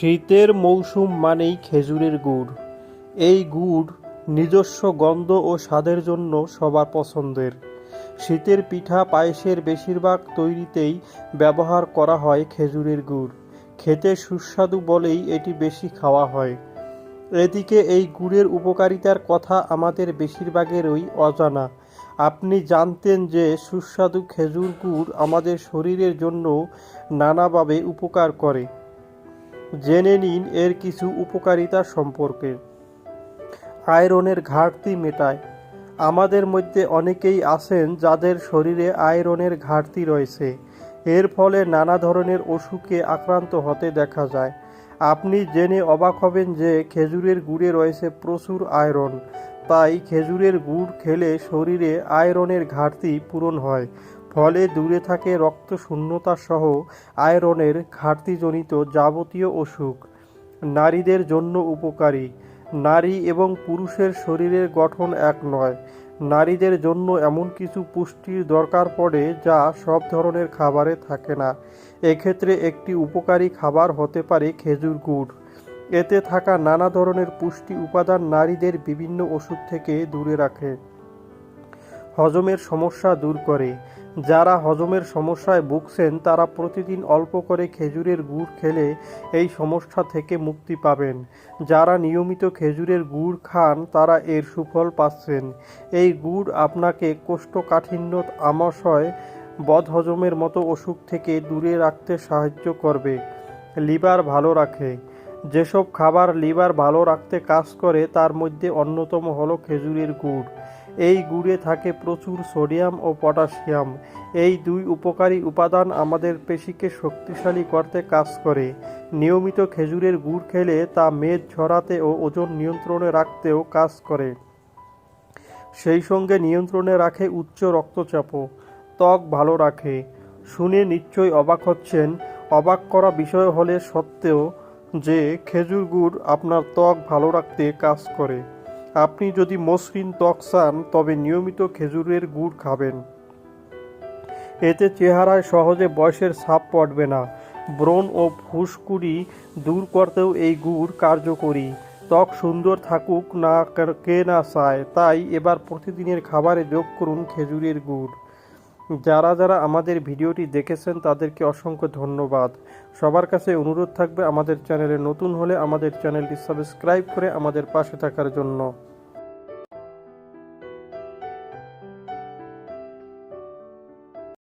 শীতের মৌসুম মানেই খেজুরের গুড়। এই গুড় নিজস্ব গন্ধ ও স্বাদের জন্য সবার পছন্দের। শীতের পিঠা পায়েসের বেশিরভাগ তৈরিতেই ব্যবহার করা হয় খেজুরের গুড়। খেতে সুস্বাদু বলেই এটি বেশি খাওয়া হয়। এদিকে এই গুড়ের উপকারিতার কথা আমাদের বেশিরভাগেরই অজানা। আপনি জানতেন যে সুস্বাদু খেজুর গুড় আমাদের শরীরের জন্য নানাভাবে উপকার করে। জেনে নিন এর কিছু উপকারিতা সম্পর্কে। আয়রনের ঘাটতি মেটায়। আমাদের মধ্যে অনেকেই আছেন যাদের শরীরে আয়রনের ঘাটতি রয়েছে। এর ফলে নানা ধরনের অসুখে আক্রান্ত হতে দেখা যায়। আপনি জেনে অবাক হবেন যে খেজুরের গুড়ে রয়েছে প্রচুর আয়রন। তাই খেজুরের গুড় খেলে শরীরে আয়রনের ঘাটতি পূরণ হয়। ফলে দূরে থাকে রক্ত শূন্যতা সহ আয়রনের ঘাটতিজনিত যাবতীয় অসুখ। নারীদের জন্য উপকারী। নারী এবং পুরুষের শরীরের গঠন এক নয়। নারীদের জন্য এমন কিছু পুষ্টির দরকার পড়ে যা সব ধরনের খাবারে থাকে না। এক্ষেত্রে একটি উপকারী খাবার হতে পারে খেজুর গুড়। এতে থাকা নানা ধরনের পুষ্টি উপাদান নারীদের বিভিন্ন ওষুধ থেকে দূরে রাখে। হজমের সমস্যা দূর করে। যারা হজমের সমস্যায় ভুগছেন, তারা প্রতিদিন অল্প করে খেজুরের গুড় খেলে এই সমস্যা থেকে মুক্তি পাবেন। যারা নিয়মিত খেজুরের গুড় খান, তারা এর সুফল পাচ্ছেন। এই গুড় আপনাকে কোষ্ঠকাঠিন্য, আমাশয়, বদহজমের মতো অসুখ থেকে দূরে রাখতে সাহায্য করবে। লিভার ভালো রাখে। যেসব খাবার লিভার ভালো রাখতে কাজ করে, তার মধ্যে অন্যতম হলো খেজুরের গুড়। এই গুড়ে থাকে প্রচুর সোডিয়াম ও পটাশিয়াম। এই দুই উপকারী উপাদান আমাদের পেশিকে শক্তিশালী করতে কাজ করে। নিয়মিত খেজুরের গুড় খেলে তা মেদ ঝরাতে ও ওজন নিয়ন্ত্রণে রাখতেও কাজ করে। সেই সঙ্গে নিয়ন্ত্রণে রাখে উচ্চ রক্তচাপও। ত্বক ভালো রাখে। শুনে নিশ্চয়ই অবাক হচ্ছেন। অবাক করা বিষয় হলে সত্ত্বেও যে খেজুর গুড় আপনার ত্বক ভালো রাখতে কাজ করে। আপনি যদি মসৃণ ত্বক চান, তবে নিয়মিত খেজুরের গুড় খাবেন। এতে চেহারায় সহজে বয়সের ছাপ পড়বে না। ব্রণ ও ফুসকুড়ি দূর করতেও এই গুড় কার্যকরী। ত্বক সুন্দর থাকুক না কে না চায়, তাই এবার প্রতিদিনের খাবারে যোগ করুন খেজুরের গুড়। যারা যারা আমাদের ভিডিওটি দেখেছেন, তাদেরকে অসংখ্য ধন্যবাদ। সবার কাছে অনুরোধ থাকবে আমাদের চ্যানেলে নতুন হলে আমাদের চ্যানেলটি সাবস্ক্রাইব করে আমাদের পাশে থাকার জন্য।